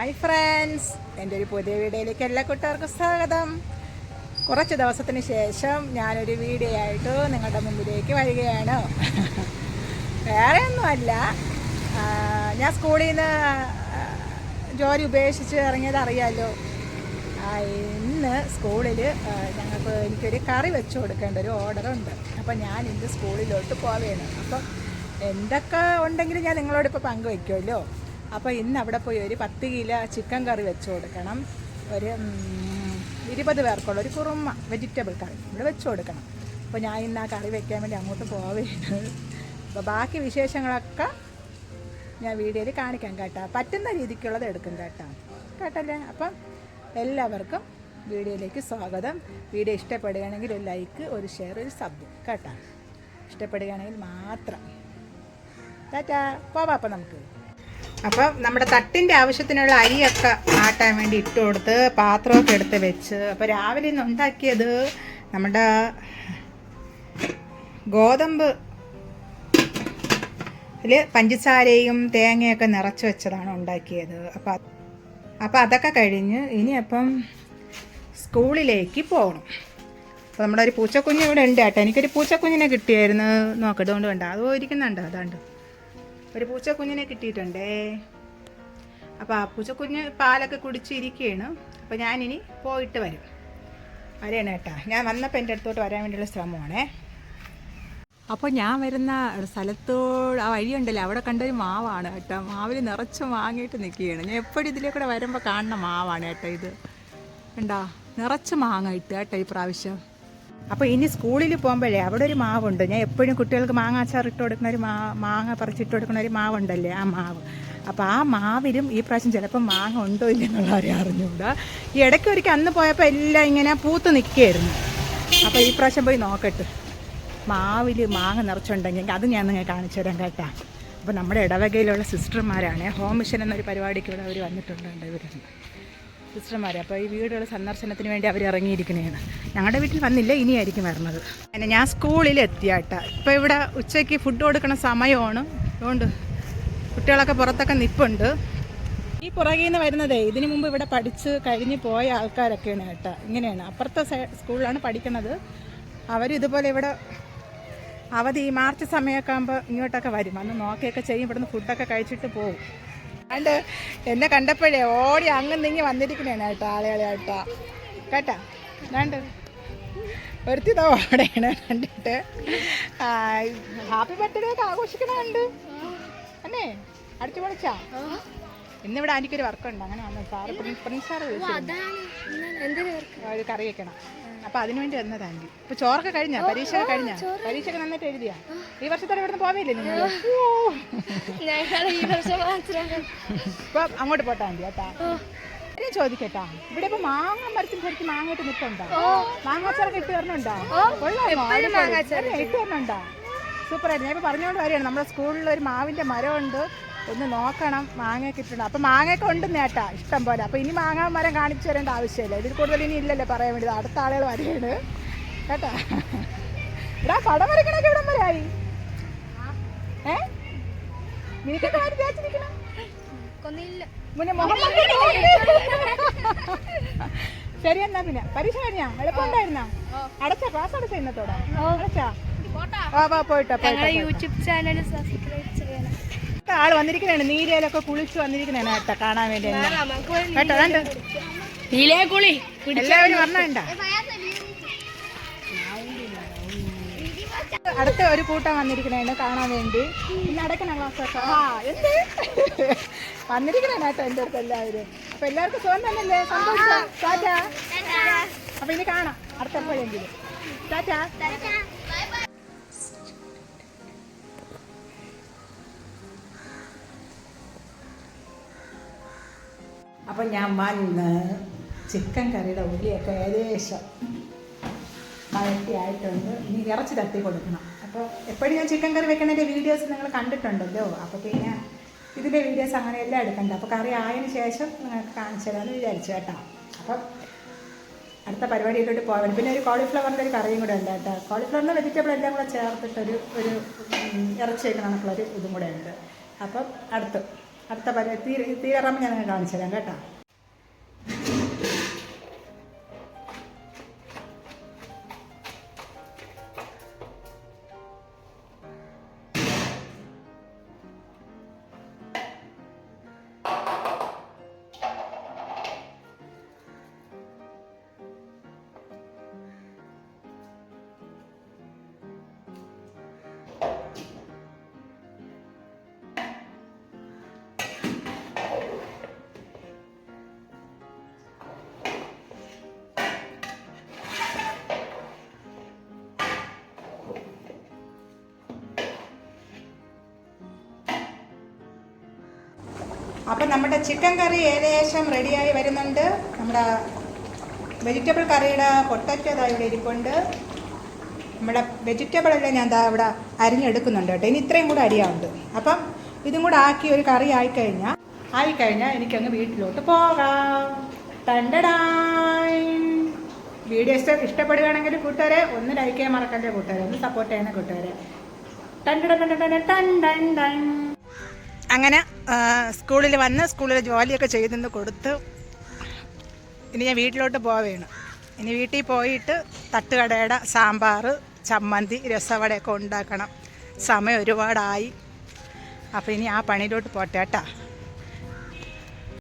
Hi friends. എന്റെ ഒരു പുതിയ വീഡിയോയിലേക്ക് എല്ലാ കൂട്ടുകാർക്കും സ്വാഗതം. കുറച്ച് ദിവസത്തിന് ശേഷം ഞാനൊരു വീഡിയോ ആയിട്ട് നിങ്ങളുടെ മുമ്പിലേക്ക് വരികയാണ്. വേറെ ഒന്നുമല്ല. ഞാൻ സ്കൂളിൽ നിന്ന് ജോലി ഉപേക്ഷിച്ച് ഇറങ്ങിയത് അറിയാമല്ലോ ഇന്ന് സ്കൂളിൽ ഞങ്ങൾക്ക് എനിക്കൊരു കറി വെച്ച് കൊടുക്കേണ്ട ഒരു ഓർഡറുണ്ട് അപ്പോൾ ഞാൻ ഇന്ന് സ്കൂളിലോട്ട് പോവുകയാണ് അപ്പം എന്തൊക്കെ ഉണ്ടെങ്കിലും ഞാൻ നിങ്ങളോട് ഇപ്പോൾ പങ്കുവയ്ക്കുമല്ലോ അപ്പോൾ ഇന്ന് അവിടെ പോയി ഒരു പത്ത് കിലോ ചിക്കൻ കറി വെച്ച് കൊടുക്കണം. ഒരു ഇരുപത് പേർക്കുള്ള ഒരു കുറുമ വെജിറ്റബിൾ കറി ഇവിടെ വെച്ച് കൊടുക്കണം. അപ്പോൾ ഞാൻ ഇന്ന് ആ കറി വെക്കാൻ വേണ്ടി അങ്ങോട്ട് പോവുകയാണ്. അപ്പോൾ ബാക്കി വിശേഷങ്ങളൊക്കെ ഞാൻ വീഡിയോയിൽ കാണിക്കാം കേട്ടോ. പറ്റുന്ന രീതിക്കുള്ളത് എടുക്കും കേട്ടോ. കേട്ടല്ലേ? അപ്പം എല്ലാവർക്കും വീഡിയോയിലേക്ക് സ്വാഗതം. വീഡിയോ ഇഷ്ടപ്പെടുകയാണെങ്കിൽ ഒരു ലൈക്ക് ഒരു ഷെയർ ഒരു സബ് കേട്ടോ. ഇഷ്ടപ്പെടുകയാണെങ്കിൽ മാത്രം. ടാറ്റാ. പോവാം അപ്പം നമുക്ക്. അപ്പം നമ്മുടെ തട്ടിന്റെ ആവശ്യത്തിനുള്ള അരിയൊക്കെ ആട്ടാൻ വേണ്ടി ഇട്ട് കൊടുത്ത് പാത്രമൊക്കെ എടുത്ത് വെച്ച്. അപ്പോൾ രാവിലെ ഇന്ന് ഉണ്ടാക്കിയത് നമ്മുടെ ഗോതമ്പ്. അതിൽ പഞ്ചസാരയും തേങ്ങയൊക്കെ നിറച്ച് വെച്ചതാണ് ഉണ്ടാക്കിയത്. അപ്പം അപ്പോൾ അപ്പം അതൊക്കെ കഴിഞ്ഞ് ഇനി അപ്പം സ്കൂളിലേക്ക് പോകണം. അപ്പോൾ നമ്മുടെ ഒരു പൂച്ചക്കുഞ്ഞ് ഇവിടെ ഉണ്ട് കേട്ടോ. എനിക്കൊരു പൂച്ചക്കുഞ്ഞിനെ കിട്ടിയായിരുന്നു. നോക്കട്ടുകൊണ്ട് വേണ്ട അത് ഇരിക്കുന്നുണ്ട് അതാണ്ട്. ഒരു പൂച്ചക്കുഞ്ഞിനെ കിട്ടിയിട്ടുണ്ടേ. അപ്പോൾ ആ പൂച്ചക്കുഞ്ഞ് പാലൊക്കെ കുടിച്ചിരിക്കുകയാണ് അപ്പോൾ ഞാനിനി പോയിട്ട് വരും. വരെയാണ് കേട്ടോ. ഞാൻ വന്നപ്പോൾ എന്റെ അടുത്തോട്ട് വരാൻ വേണ്ടിയുള്ള ശ്രമമാണേ. അപ്പോൾ ഞാൻ വരുന്ന സ്ഥലത്തോട് ആ വഴിയുണ്ടല്ലോ? അവിടെ കണ്ടൊരു മാവാണ് കേട്ടോ. മാവിൽ നിറച്ച് വാങ്ങിയിട്ട് നിൽക്കുകയാണ്. ഞാൻ എപ്പോഴും ഇതിലേ കൂടെ വരുമ്പോൾ കാണുന്ന മാവാണ് കേട്ടോ ഇത്. കണ്ടോ? നിറച്ച് മാങ്ങ ഇട്ട് കേട്ടോ ഈ പ്രാവശ്യം. അപ്പോൾ ഇനി സ്കൂളിൽ പോകുമ്പോഴേ അവിടെ ഒരു മാവുണ്ട്. ഞാൻ എപ്പോഴും കുട്ടികൾക്ക് മാങ്ങ അച്ചാർ ഇട്ട് കൊടുക്കുന്ന ഒരു മാ മാങ്ങ പറിച്ചിട്ട് കൊടുക്കുന്ന ഒരു മാവുണ്ടല്ലേ ആ മാവ്. അപ്പോൾ ആ മാവിലും ഈ പ്രാവശ്യം ചിലപ്പോൾ മാങ്ങ ഉണ്ടോ ഇല്ലെന്നുള്ള ആരെയും അറിഞ്ഞുകൂടാ. ഈ ഇടയ്ക്ക് ഒരിക്കൽ അന്ന് പോയപ്പോൾ എല്ലാം ഇങ്ങനെ പൂത്ത് നിൽക്കുകയായിരുന്നു. അപ്പോൾ ഈ പ്രാവശ്യം പോയി നോക്കട്ടെ. മാവിൽ മാങ്ങ നിറച്ചുണ്ടെങ്കിൽ അത് ഞാൻ നിങ്ങൾ കാണിച്ചു തരാം കേട്ടാ. അപ്പോൾ നമ്മുടെ ഇടവകയിലുള്ള സിസ്റ്റർമാരാണ്. ഹോം മിഷൻ എന്നൊരു പരിപാടിക്ക് ഇവിടെ അവർ വന്നിട്ടുണ്ട് ഇവരുണ്ട് സിസ്റ്റർമാർ അപ്പോൾ ഈ വീടുകൾ സന്ദർശനത്തിന് വേണ്ടി അവർ ഇറങ്ങിയിരിക്കുന്നതാണ് ഞങ്ങളുടെ വീട്ടിൽ വന്നില്ല ഇനിയായിരിക്കും വരുന്നത് പിന്നെ ഞാൻ സ്കൂളിൽ എത്തിയാട്ട ഇപ്പോൾ ഇവിടെ ഉച്ചയ്ക്ക് ഫുഡ് കൊടുക്കണ സമയമാണ്. അതുകൊണ്ട് കുട്ടികളൊക്കെ പുറത്തൊക്കെ നിൽപ്പുണ്ട് ഈ പുറകിൽ നിന്ന് വരുന്നതേ ഇതിനു മുമ്പ് ഇവിടെ പഠിച്ച് കഴിഞ്ഞ് പോയ ആൾക്കാരൊക്കെയാണ് കേട്ടോ ഇങ്ങനെയാണ്. അപ്പുറത്തെ സ്കൂളിലാണ് പഠിക്കുന്നത് അവരിതുപോലെ ഇവിടെ അവധി മാർച്ച് സമയമൊക്കെ ആകുമ്പോൾ ഇങ്ങോട്ടൊക്കെ വരും. അന്ന് നോക്കിയൊക്കെ ചെയ്യും. ഇവിടുന്ന് ഫുഡൊക്കെ കഴിച്ചിട്ട് പോകും അതുകൊണ്ട് എന്നെ കണ്ടപ്പോഴേ ഓടി അങ്ങ് നീങ്ങി വന്നിരിക്കണേണ് കേട്ടോ ആളുകളെ കേട്ടോ. കേട്ടാ? രണ്ട് ഒരുത്തി ഇതാ ഓടെയാണ് കണ്ടിട്ട്. ഹാപ്പി ബർത്ത്ഡേ ഒക്കെ ആഘോഷിക്കണമുണ്ട്. അല്ലേ? അടിച്ചു പൊളിച്ചാ? ഇന്നിവിടെ എനിക്കൊരു വർക്കുണ്ട് അങ്ങനെ വന്നു സാറ് പ്രിൻസ് സാറ് വിളിച്ചു ഒരു കറി വെക്കണം. അപ്പൊ അതിനുവേണ്ടി വേണ്ടി വന്നതാണ് ഇപ്പൊ ചോറൊക്കെ കഴിഞ്ഞാ? പരീക്ഷ ഒക്കെ കഴിഞ്ഞാ? പരീക്ഷ ഒക്കെ നന്നായിട്ട് എഴുതിയാ? ഈ വർഷത്തോടെ ഇവിടുന്ന് പോവില്ലേ നിങ്ങൾ ഇപ്പൊ അങ്ങോട്ട് പോട്ടാ ആന്റി കേട്ടാ? ഞാൻ ചോദിക്കട്ടാ. ഇവിടെ ഇപ്പൊ മാങ്ങ മരത്തിൽ ശരിക്കും മാങ്ങയിട്ട് നിൽപ്പുണ്ടോ? മാങ്ങാച്ചാറൊക്കെ ഇട്ട് വരണുണ്ടോ. ഇട്ട് വരണുണ്ടോ സൂപ്പർ ആയിട്ട് ഞാൻ ഇപ്പൊ പറഞ്ഞുകൊണ്ട് വരികയാണ്. നമ്മുടെ സ്കൂളിൽ ഒരു മാവിന്റെ മരമുണ്ട്. ഒന്ന് നോക്കണം. മാങ്ങ കിട്ടണം അപ്പം മാങ്ങയൊക്കെ ഉണ്ട് നേട്ടാ ഇഷ്ടം പോലെ. അപ്പോൾ ഇനി മാങ്ങ മരം കാണിച്ചു തരേണ്ട ആവശ്യമില്ല. ഇതിൽ കൂടുതൽ ഇനി ഇല്ലല്ലോ പറയാൻ വേണ്ടി. അടുത്ത ആളുകൾ വരെയാണ് കേട്ടാ? എടാ പടം വരയ്ക്കണൊക്കെ ഇവിടം വരെ ആയി. ഏ? നിനക്കൊക്കെ ആര് വിചാരിച്ചിരിക്കണം കൊന്നില്ല. മുന്നേ മുഹമ്മദ് ശരി എന്നാ പിന്നെ. പരീക്ഷ കഴിഞ്ഞാ? എളുപ്പമുണ്ടായിരുന്നാ? അടച്ച ക്ലാസ് അടച്ച? ഇന്നത്തോടെ അടച്ചാ പോയിട്ടോ യൂട്യൂബ് ചാനൽ സബ്സ്ക്രൈബ് ചെയ്യണം. ആൾ വന്നിരിക്കുന്നതാണ്. നീരയിലൊക്കെ കുളിച്ച് വന്നിരിക്കണേണ് കേട്ടോ കാണാൻ വേണ്ടി കേട്ടോ കണ്ട് നീലേ കുളി എല്ലാവരും വന്നണ്ട അടുത്ത ഒരു കൂട്ടം വന്നിരിക്കണേണ് കാണാൻ വേണ്ടി. പിന്നെ അടക്കണ ക്ലാസ് ഒക്കെ ആ എന്ത്? വന്നിരിക്കണേണ് കേട്ടോ എന്റെ അടുത്ത് എല്ലാവരും. അപ്പൊ എല്ലാവർക്കും സുഖം തന്നെയല്ലേ? സന്തോഷം. ടാറ്റാ. അപ്പൊ ഇനി കാണാം. അടുത്ത എപ്പോഴെങ്കിലും. ടാറ്റാ. അപ്പം ഞാൻ വന്ന് ചിക്കൻ കറിയുടെ ഉള്ളിയൊക്കെ ഏകദേശം വഴറ്റിയായിട്ടുണ്ട് ഇനി ഇറച്ചി തട്ടി കൊടുക്കണം. അപ്പോൾ എപ്പോഴും ഞാൻ ചിക്കൻ കറി വെക്കുന്നതിന്റെ വീഡിയോസ് നിങ്ങൾ കണ്ടിട്ടുണ്ടല്ലോ. അപ്പോൾ പിന്നെ ഇതിന്റെ വീഡിയോസ് അങ്ങനെ എല്ലാം എടുക്കണ്ട. അപ്പോൾ കറി ആയതിനു ശേഷം നിങ്ങൾക്ക് കാണിച്ചു തരാമെന്ന് വിചാരിച്ചു കേട്ടോ. അപ്പം അടുത്ത പരിപാടിയിലോട്ട് പോകാൻ. പിന്നെ ഒരു കോളിഫ്ലവറിന്റെ ഒരു കറിയും കൂടെ ഉണ്ട് കേട്ടോ. കോളിഫ്ലവറിന്റെ വെജിറ്റബിൾ എല്ലാം കൂടെ ചേർത്തിട്ടൊരു ഒരു ഇറച്ചി വെക്കണമെന്നുള്ളൊരു ഇതും കൂടെ ഉണ്ട്. അപ്പം അടുത്ത്. അടുത്ത പരി തീരെ തീരാറാകുമ്പോൾ ഞാൻ കാണിച്ചു തരാം കേട്ടോ. അപ്പം നമ്മുടെ ചിക്കൻ കറി ഏകദേശം റെഡിയായി വരുന്നുണ്ട് നമ്മുടെ വെജിറ്റബിൾ കറിയുടെ പൊട്ടറ്റോ ഇവിടെ ഇരിപ്പുണ്ട് നമ്മുടെ വെജിറ്റബിൾ എല്ലാം ഞാൻ ദാ ഇവിടെ അരിഞ്ഞെടുക്കുന്നുണ്ട് കേട്ടോ ഇനി ഇത്രയും കൂടെ അരിയാവുണ്ട് അപ്പം ഇതും കൂടെ ആക്കി ഒരു കറി ആയിക്കഴിഞ്ഞാൽ ആയിക്കഴിഞ്ഞാൽ എനിക്കങ്ങ് വീട്ടിലോട്ട് പോകാം തണ്ടടായി വീഡിയോ ഇഷ്ട ഇഷ്ടപ്പെടുകയാണെങ്കിൽ കൂട്ടുകാരെ ഒന്ന് ലൈക്ക് ചെയ്യാൻ മറക്കല്ലേ കൂട്ടുകാരെ ഒന്ന് സപ്പോർട്ട് ചെയ്യണേ കൂട്ടുകാരെ ടൺ ടൺ അങ്ങനെ സ്കൂളിൽ വന്ന് സ്കൂളിൽ ജോലിയൊക്കെ ചെയ്തെന്ന് കൊടുത്ത് ഇനി ഞാൻ വീട്ടിലോട്ട് പോവുകയാണ് ഇനി വീട്ടിൽ പോയിട്ട് തട്ടുകടയുടെ സാമ്പാർ ചമ്മന്തി രസവടയൊക്കെ ഉണ്ടാക്കണം. സമയം ഒരുപാടായി. അപ്പോൾ ഇനി ആ പണിയിലോട്ട് പോട്ടെ കേട്ടോ.